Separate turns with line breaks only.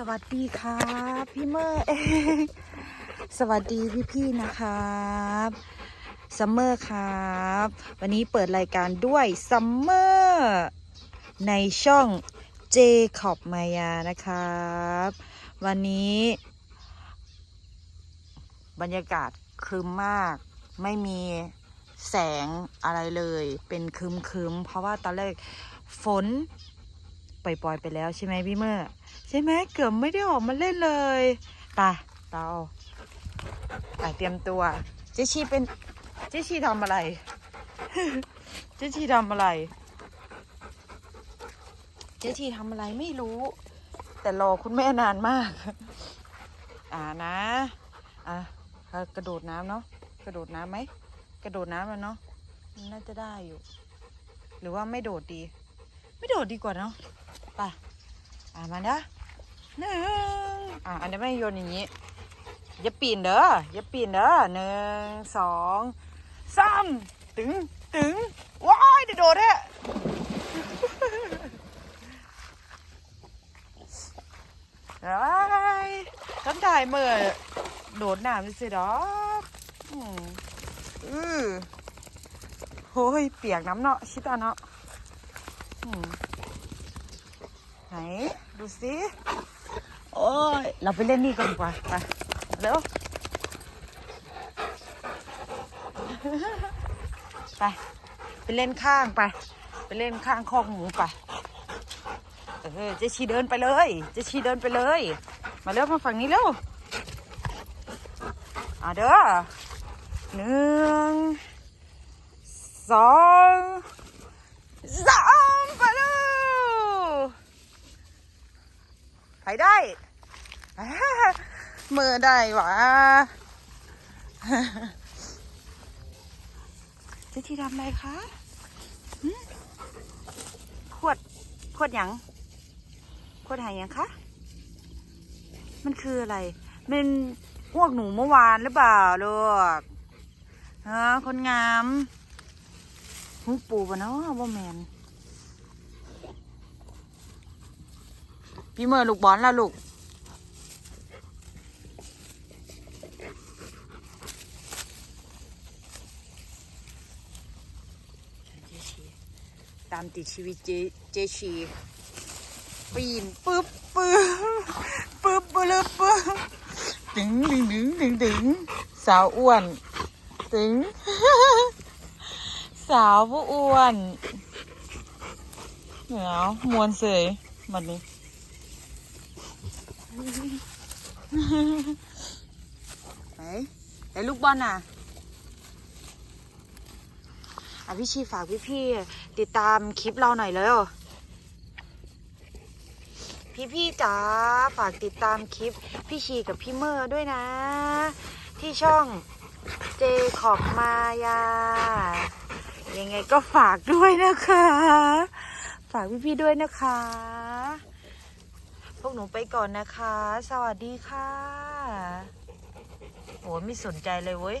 สวัสดีครับพี่เมอร์เองสวัสดีพี่ๆนะครับซัมเมอร์ครับ วันนี้เปิดรายการด้วยซัมเมอร์ในช่อง j c o b มายานะครับ วันนี้ บรรยากาศครึมมาก ไม่มีแสงอะไรเลย เป็นครึมคึมๆเพราะว่าตอนแรกฝน ปล่อยๆไปแล้วใช่ไหมพี่เมอร์ใช่ไหมเกือบไม่ได้ออกมาเล่นเลยไปเราไปเตรียมตัว เจชีเป็นเจชีทำอะไร เจชีทำอะไร เจชีทำอะไรไม่รู้ แต่รอคุณแม่นานมาก อ่านะอะกระโดดน้ำเนาะกระโดดน้ำไหมกระโดดน้ำแล้วเนาะน่าจะได้อยู่ หรือว่าไม่โดดดี ไม่โดดดีกว่าเนาะ ไปอะมาเด้อหนึ่งอะอันนี้ไม่โยนอย่างนี้อย่าปีนเด้ออย่าปีนเด้อหนึ่งสองสามตึงตึงว้ายเดี๋ยวโดดแฮะไอ้ยต้นถ่ายเมื่อโดดน้ำสิดอกอือือโอ้ยเปียกน้ำเนาะชิตาเนาะอืม ไหนดูสิโอ้ยเราไปเล่นนี่กันดีกว่าไปเร็วไปไปเล่นข้างไป ไปเล่นข้างคอกหมูไปเออเจชีเดินไปเลยเจชีเดินไปเลย มาเร็วมาฝั่งนี้เร็วอะเด้อหนึ่งสองสามไปเร็ว ไปได้อ่าเมื่อได้หวะเจะที่ทำอะไรคะหึขวดขวดหยังขวดหายยังคะ มันคืออะไร มันอ้วกหนูเมื่อวานหรือเปล่าลูกฮะคนงามหูปูปะเนาะว่าแมน พี่เมื่อลูกบอลแล้วลูก ตามติดชีวิตเจเจชีปีนปึ๊บปึ๊บปึ๊บปึ๊บปึ๊บดึงดึงดึงดึงดึงสาวอ้วนดึงสาวผู้อ้วนเหนียวมวนเสยมันนี้ ไหนไหนลูกบอลน่ะอะพี่ชีฝากพี่พี่ๆติดตามคลิปเราหน่อยเร็วพี่พี่ๆจ๋าฝากติดตามคลิปพี่ชีกับพี่เมอร์ด้วยนะ ที่ช่องเจขอบมายา ยังไงก็ฝากด้วยนะคะ ฝากพี่พี่ๆด้วยนะคะ วกหนูไปก่อนนะคะ สวัสดีค่ะโหไม่สนใจเลยเว้ย